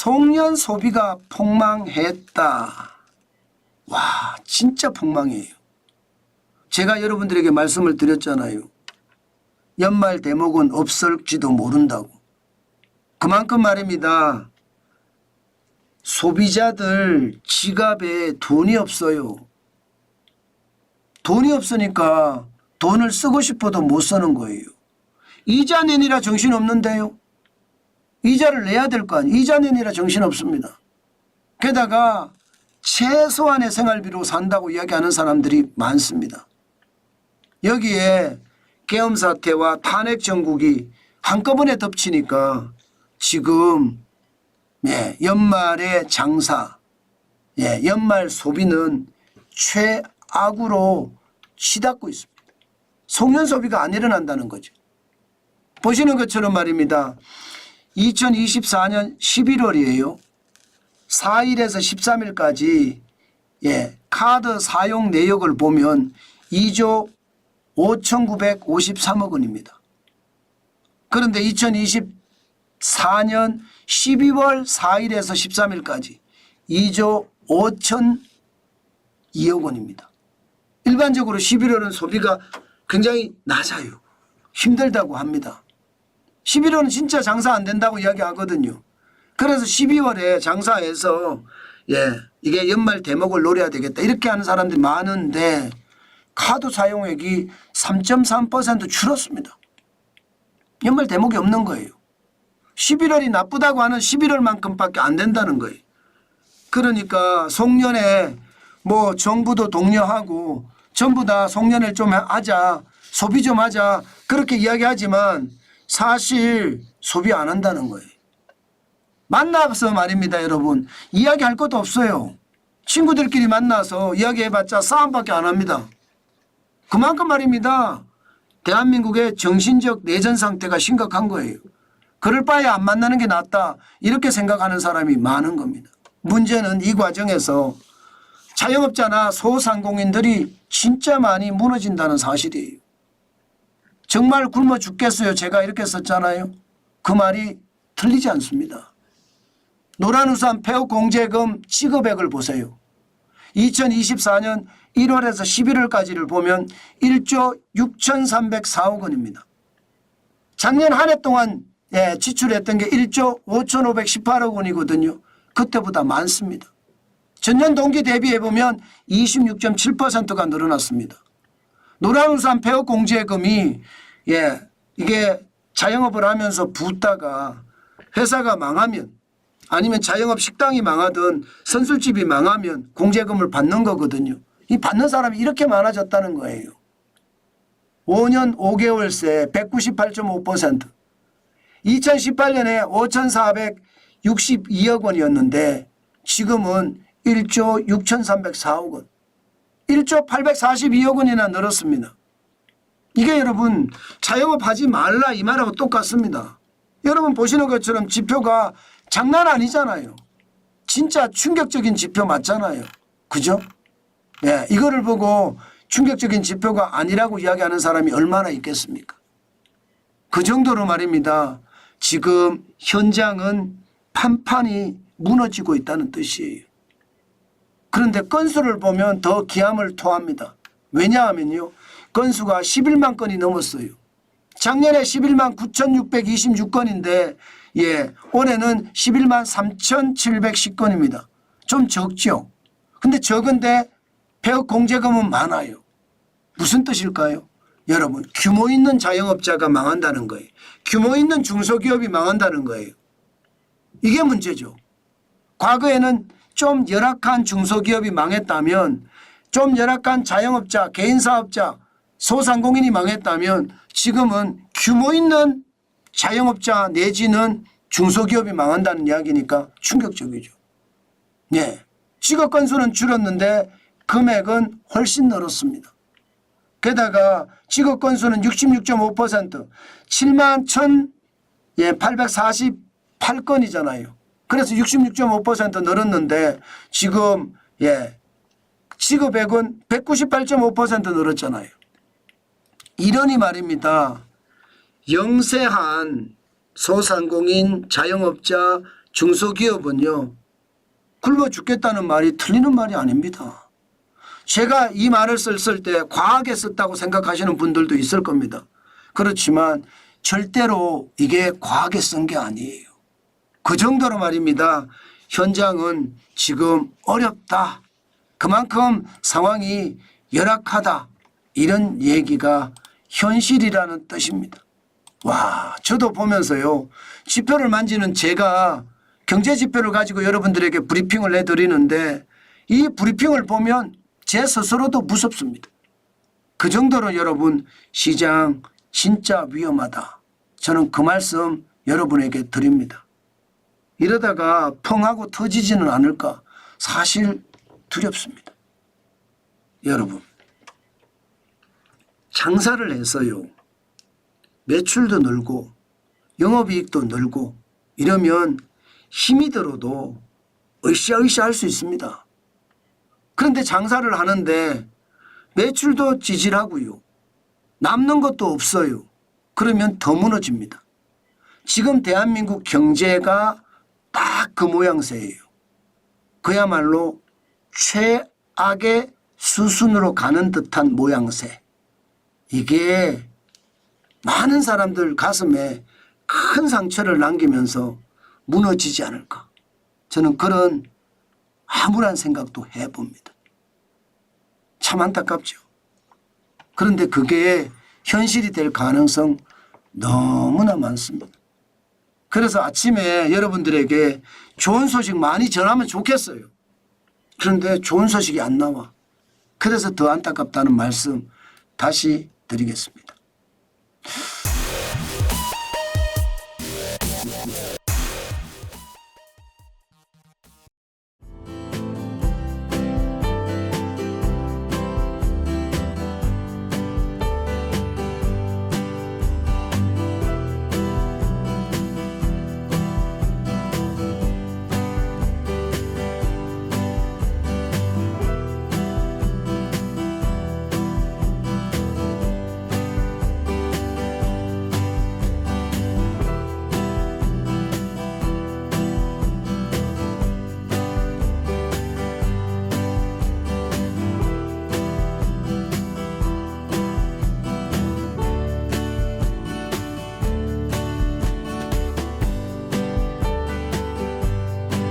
송년 소비가 폭망했다. 와, 진짜 폭망이에요. 제가 여러분들에게 말씀을 드렸잖아요. 연말 대목은 없을지도 모른다고. 그만큼 말입니다. 소비자들 지갑에 돈이 없어요. 돈이 없으니까 돈을 쓰고 싶어도 못 쓰는 거예요. 이자 내니라 정신 없는데요. 이자를 내야 될 거 아니에요. 이자 내니라 정신 없습니다. 게다가 최소한의 생활비로 산다고 이야기하는 사람들이 많습니다. 여기에 계엄 사태와 탄핵 정국이 한꺼번에 덮치니까 지금 예, 연말의 장사, 예, 연말 소비는 최악으로 치닫고 있습니다. 송년 소비가 안 일어난다는 거죠. 보시는 것처럼 말입니다. 2024년 11월이에요. 4일에서 13일까지 예, 카드 사용 내역을 보면 2조 5,953억 원입니다. 그런데 2024년 12월 4일에서 13일까지 2조 5,002억 원입니다. 일반적으로 11월은 소비가 굉장히 낮아요. 힘들다고 합니다. 11월은 진짜 장사 안 된다고 이야기하거든요. 그래서 12월에 장사해서 예 이게 연말 대목을 노려야 되겠다 이렇게 하는 사람들이 많은데 카드 사용액이 3.3% 줄었습니다. 연말 대목이 없는 거예요. 11월이 나쁘다고 하는 11월만큼밖에 안 된다는 거예요. 그러니까 송년회 뭐 정부도 독려하고 전부 다 송년회를 좀 하자 소비 좀 하자 그렇게 이야기하지만 사실 소비 안 한다는 거예요. 만나서 말입니다 여러분 이야기할 것도 없어요. 친구들끼리 만나서 이야기해봤자 싸움밖에 안 합니다. 그만큼 말입니다. 대한민국의 정신적 내전 상태가 심각한 거예요. 그럴 바에 안 만나는 게 낫다 이렇게 생각하는 사람이 많은 겁니다. 문제는 이 과정에서 자영업자나 소상공인들이 진짜 많이 무너진다는 사실이에요. 정말 굶어 죽겠어요. 제가 이렇게 썼잖아요. 그 말이 틀리지 않습니다. 노란우산 폐업 공제금 지급액을 보세요. 2024년 1월에서 11월까지를 보면 1조 6,304억 원입니다. 작년 한 해 동안 예, 지출했던 게 1조 5,518억 원이거든요. 그때보다 많습니다. 전년 동기 대비해 보면 26.7%가 늘어났습니다. 노란우산 폐업 공제금이 예 이게 자영업을 하면서 붓다가 회사가 망하면 아니면 자영업 식당이 망하든 선술집이 망하면 공제금을 받는 거거든요. 이 받는 사람이 이렇게 많아졌다는 거예요. 5년 5개월 새 198.5% 2018년에 5,462억 원이었는데 지금은 1조 6,304억 원 1조 842억 원이나 늘었습니다. 이게 여러분 자영업 하지 말라 이 말하고 똑같습니다. 여러분 보시는 것처럼 지표가 장난 아니잖아요. 진짜 충격적인 지표 맞잖아요. 그죠? 예, 이거를 보고 충격적인 지표가 아니라고 이야기하는 사람이 얼마나 있겠습니까? 그 정도로 말입니다. 지금 현장은 판판이 무너지고 있다는 뜻이에요. 그런데 건수를 보면 더 기함을 토합니다. 왜냐하면요. 건수가 11만 건이 넘었어요. 작년에 11만 9,626건인데 예, 올해는 11만 3,710건입니다. 좀 적죠. 근데 적은데 폐업 공제금은 많아요. 무슨 뜻일까요? 여러분 규모 있는 자영업자가 망한다는 거예요. 규모 있는 중소기업이 망한다는 거예요. 이게 문제죠. 과거에는 좀 열악한 중소기업이 망했다면 좀 열악한 자영업자, 개인사업자, 소상공인이 망했다면 지금은 규모 있는 자영업자 내지는 중소기업이 망한다는 이야기니까 충격적이죠. 예. 직업 건수는 줄었는데 금액은 훨씬 늘었습니다. 게다가 직업 건수는 66.5% 7만 1,848건이잖아요. 그래서 66.5% 늘었는데 지금 예 직업액은 198.5% 늘었잖아요. 이러니 말입니다. 영세한 소상공인, 자영업자, 중소기업은요 굶어 죽겠다는 말이 틀리는 말이 아닙니다. 제가 이 말을 썼을 때 과하게 썼다고 생각하시는 분들도 있을 겁니다. 그렇지만 절대로 이게 과하게 쓴 게 아니에요. 그 정도로 말입니다. 현장은 지금 어렵다. 그만큼 상황이 열악하다. 이런 얘기가 현실이라는 뜻입니다. 와, 저도 보면서요. 지표를 만지는 제가 경제 지표를 가지고 여러분들에게 브리핑을 해드리는데 이 브리핑을 보면 제 스스로도 무섭습니다. 그 정도로 여러분 시장 진짜 위험하다. 저는 그 말씀 여러분에게 드립니다. 이러다가 펑하고 터지지는 않을까 사실 두렵습니다. 여러분 장사를 해서요. 매출도 늘고 영업이익도 늘고 이러면 힘이 들어도 으쌰으쌰 할 수 있습니다. 그런데 장사를 하는데 매출도 지질하고요. 남는 것도 없어요. 그러면 더 무너집니다. 지금 대한민국 경제가 딱 그 모양새예요. 그야말로 최악의 수순으로 가는 듯한 모양새. 이게 많은 사람들 가슴에 큰 상처를 남기면서 무너지지 않을까. 저는 그런 암울한 생각도 해봅니다. 참 안타깝죠. 그런데 그게 현실이 될 가능성 너무나 많습니다. 그래서 아침에 여러분들에게 좋은 소식 많이 전하면 좋겠어요. 그런데 좋은 소식이 안 나와. 그래서 더 안타깝다는 말씀 다시 드리겠습니다.